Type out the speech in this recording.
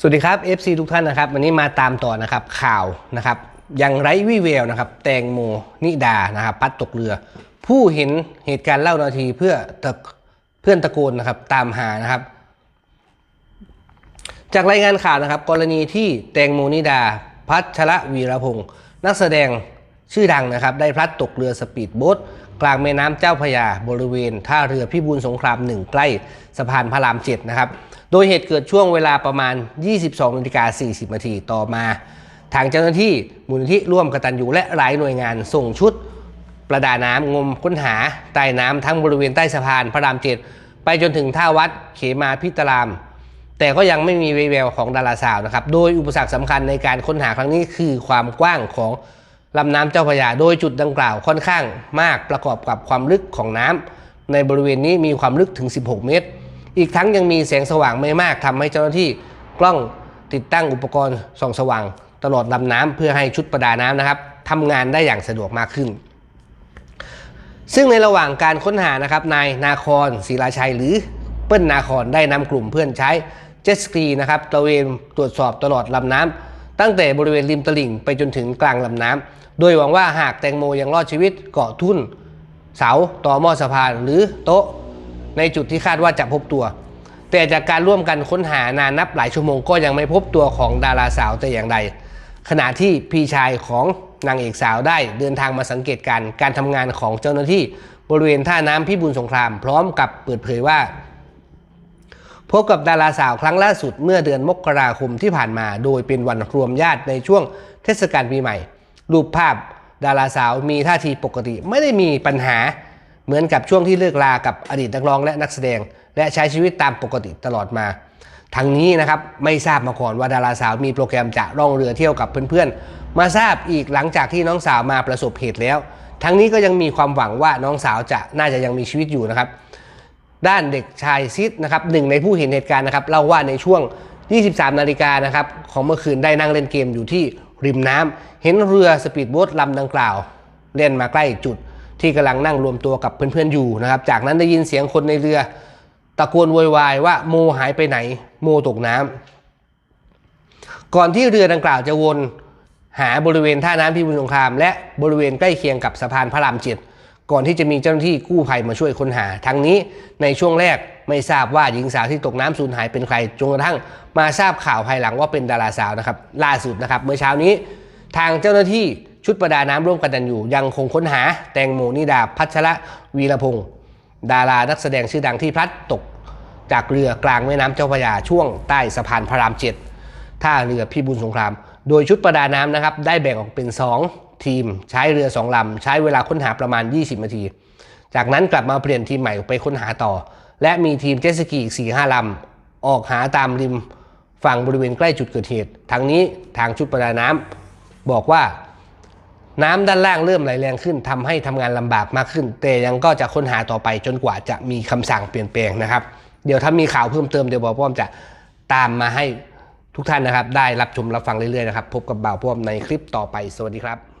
สวัสดีครับ FC ทุกท่านนะครับ วันนี้มาตามต่อนะครับข่าวนะครับยังไร้วี่แววนะครับ แตงโมนิดานะครับพัดตกเรือ ผู้เห็นเหตุการณ์เล่านาทีเพื่อเพื่อนตะโกนนะครับตามหานะครับ จากรายงานข่าวนะครับ กรณีที่แตงโมนิดา พัชรวีรพงศ์นักแสดงชื่อดังนะครับ ได้พลัดตกเรือสปีดโบ๊ท กลางแม่น้ำเจ้าพยาบริเวณท่าเรือพิบูลสงครามหนึ่งใกล้สะพานพระรามเจ็ดนะครับ โดยเหตุเกิดช่วงเวลาประมาณ 22นาฬิกา40นาทีต่อมา ทางเจ้าหน้าที่มูลนิธิร่วมกตัญญูและหลายหน่วยงานส่งชุด ประดาน้ำงมค้นหาใต้น้ำทั้งบริเวณใต้สะพานพระรามเจ็ดไปจนถึงท่าวัดเขมาพิตราม แต่ก็ยังไม่มีวีแววของดาราสาวนะครับ โดยอุปสรรคสำคัญในการค้นหาครั้งนี้คือความกว้างของ ลำน้ำเจ้าพระยาโดยจุดดังกล่าวค่อนข้างมากประกอบกับความลึกของน้ำในบริเวณนี้มีความลึกถึง 16 เมตร อีกทั้งยังมีแสงสว่างไม่มากทำให้เจ้าหน้าที่กล้องติดตั้งอุปกรณ์ส่องสว่าง ตลอดลำน้ำเพื่อให้ชุดประดาน้ำนะครับทำงานได้อย่างสะดวกมากขึ้น ซึ่งในระหว่างการค้นหานะครับนายนาคอนศิลาชัยหรือเปิ้ลนาคอนได้นำกลุ่มเพื่อนใช้เจ็ตสกีนะครับตระเวนตรวจสอบตลอดลำน้ำตั้งแต่บริเวณริมตลิ่งไปจนถึงกลางลำน้ำ โดยหวังว่าหากแตงโมยังรอดชีวิตเกาะทุ่นเสาต่อหม้อสะพานหรือโต๊ะในจุดที่คาดว่าจะพบตัว แต่จากการร่วมกันค้นหานานนับหลายชั่วโมงก็ยังไม่พบตัวของดาราสาวแต่อย่างใด ขณะที่พี่ชายของนางเอกสาวได้เดินทางมาสังเกตการณ์การทำงานของเจ้าหน้าที่บริเวณท่าน้ำพิบูลสงครามพร้อมกับเปิดเผยว่า พบกับดาราสาวครั้งล่าสุดเมื่อเดือนมกราคมที่ผ่านมา โดยเป็นวันรวมญาติในช่วงเทศกาลปีใหม่ รูปภาพดาราสาวมีท่าทีปกติ ไม่ได้มีปัญหาเหมือนกับช่วงที่เลิกลากับอดีตนักร้องและนักแสดง และใช้ชีวิตตามปกติตลอดมาทั้งนี้นะครับไม่ทราบมาก่อนว่าดาราสาวมีโปรแกรมจะร่องเรือเที่ยวกับเพื่อนๆ มาทราบอีกหลังจากที่น้องสาวมาประสบเหตุแล้ว ทั้งนี้ก็ยังมีความหวังว่าน้องสาวจะน่าจะยังมีชีวิตอยู่นะครับ ด้านเด็กชายซิดนะครับหนึ่งในผู้เห็นเหตุการณ์นะครับเล่าว่าในช่วง 23 นาฬิกานะครับของเมื่อคืนได้นั่งเล่นเกมอยู่ที่ ริมน้ำเห็นเรือสปีดโบ๊ทลำดังกล่าว เล่นมาใกล้จุดที่กำลังนั่งรวมตัวกับเพื่อนๆอยู่นะครับ จากนั้นได้ยินเสียงคนในเรือ ตะโกนโวยวายว่าโมหายไปไหน โมตกน้ำก่อนที่เรือดังกล่าวจะวนหาบริเวณท่าน้ำพิบูลสงคราม และบริเวณใกล้เคียงกับสะพานพระรามเจ็ดก่อนที่จะมีเจ้าหน้าที่กู้ภัยมาช่วยค้นหาทั้งนี้ในช่วงแรก ไม่ทราบว่าหญิงสาวที่ตกน้ำสูญหายเป็นใครจนกระทั่งมาทราบข่าวภายหลังว่าเป็นดาราสาวนะครับล่าสุดนะครับเมื่อเช้านี้ ทางเจ้าหน้าที่ชุดประดาน้ำร่วมกันดันอยู่ ยังคงค้นหาแตงโมนิดาพัชระวีรพงศ์ดารานักแสดงชื่อดังที่พลัดตก จากเรือกลางแม่น้ำเจ้าพระยาช่วงใต้สะพานพระรามเจ็ดท่าเรือพิบูลสงคราม โดยชุดประดาน้ำนะครับได้แบ่งออกเป็น 2 ทีมใช้เรือ2ลำใช้เวลาค้นหาประมาณ 20 นาที จากนั้นกลับมาเปลี่ยนทีมใหม่ไปค้นหาต่อ และมีทีมเจสกีอีก4 5ลำออกหาตามริมฝั่งบริเวณใกล้จุดเกิดเหตุทั้งนี้ทางชุดประดาน้ำบอกว่าน้ำด้านล่างเริ่มไหลแรงขึ้นทำให้ทำงานลำบากมากขึ้น แต่ยังก็จะค้นหาต่อไปจนกว่าจะมีคำสั่งเปลี่ยนแปลงนะครับ เดี๋ยวถ้ามีข่าวเพิ่มเติมเดี๋ยวบอกพ่อมจะตามมาให้ทุกท่านนะครับ ได้รับชมรับฟังเรื่อยๆนะครับ พบกับบ่าวพ่อมในคลิปต่อไปสวัสดีครับ